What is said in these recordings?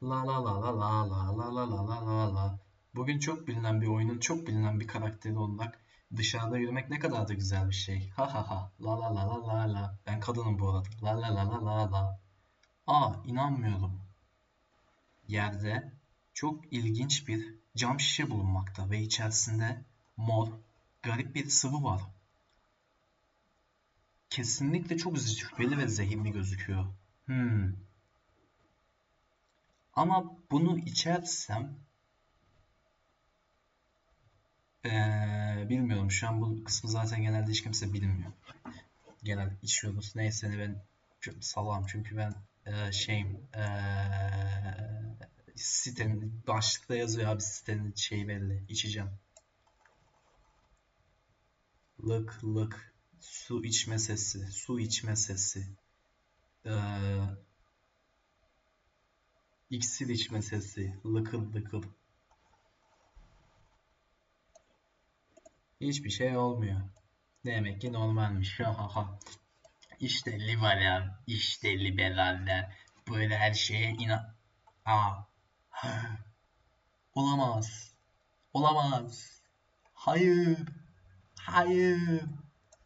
La la la la la la la la la la la la. Bugün çok bilinen bir oyunun çok bilinen bir karakteri olarak dışarıda yürümek ne kadar da güzel bir şey. Ha ha ha. La la la la la la. Ben kadınım bu arada. La la la la la la. Aa inanmıyorum. Yerde çok ilginç bir cam şişe bulunmakta ve içerisinde mor, garip bir sıvı var. Kesinlikle çok şüpheli ve zehirli gözüküyor. Hmm. Ama bunu içersem ee, bilmiyorum. Şu an bu kısmı zaten genelde hiç kimse bilmiyor. Genel içiyoruz. Neyse ben çok salam çünkü ben ee, şeyim ee, sitenin başlıkta yazıyor abi sitenin şeyi belli. İçeceğim. Lık lık su içme sesi, su içme sesi. Ee, iksir içme sesi, lıkıl lıkıl. Hiçbir şey olmuyor. Demek ki normalmiş. Ha ha. İşte liberaller, işte liberaller. Böyle her şeye inan... Aa. Olamaz. Olamaz. Hayır. Hayır.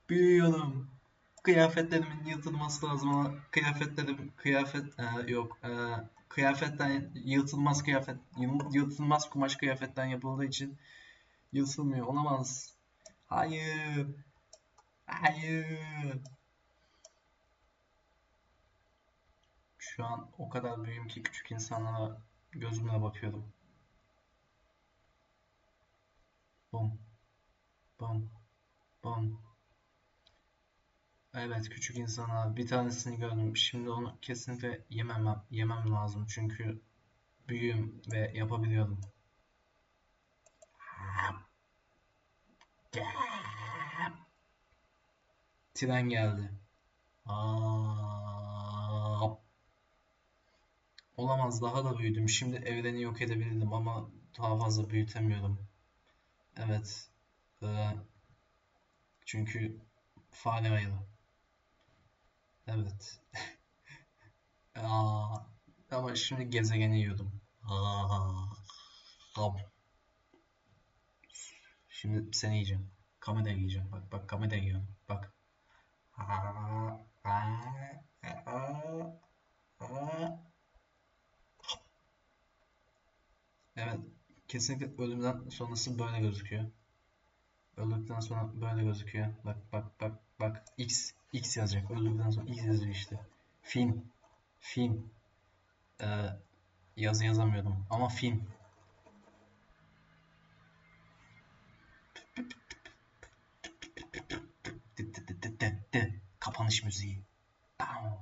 Büyüyorum. Kıyafetlerimin yırtılması lazım ama kıyafetlerim kıyafet e, yok. E, kıyafetten yırtılmaz kıyafet yırtılmaz kumaş kıyafetten yapıldığı için yırtılmıyor. Olamaz. Hayır. Hayır. Şu an o kadar büyüğüm ki küçük insanlara gözümle bakıyorum. Bum. Bum. Bum. Evet küçük insanlar bir tanesini gördüm. Şimdi onu kesinlikle yemem yemem lazım çünkü büyüğüm ve yapabiliyorum. Tren geldi. Aa, olamaz daha da büyüdüm. Şimdi evreni yok edebilirdim ama daha fazla büyütemiyorum. Evet. Ee, çünkü fare ayılı. Evet. Aa, ama şimdi gezegeni yiyordum. Aa, hap. Şimdi seni yiyeceğim. Kamera yiyeceğim. Bak bak kamera yiyorum. Bak. Aa, aa, aa, aa. Evet. Kesinlikle ölümden sonrası böyle gözüküyor. Öldükten sonra böyle gözüküyor. Bak bak bak bak. X. X yazacak. Öldükten sonra X yazıyor işte. Film. Film. Ee, yazı yazamıyordum. Ama film. Kapanış müziği. Bam.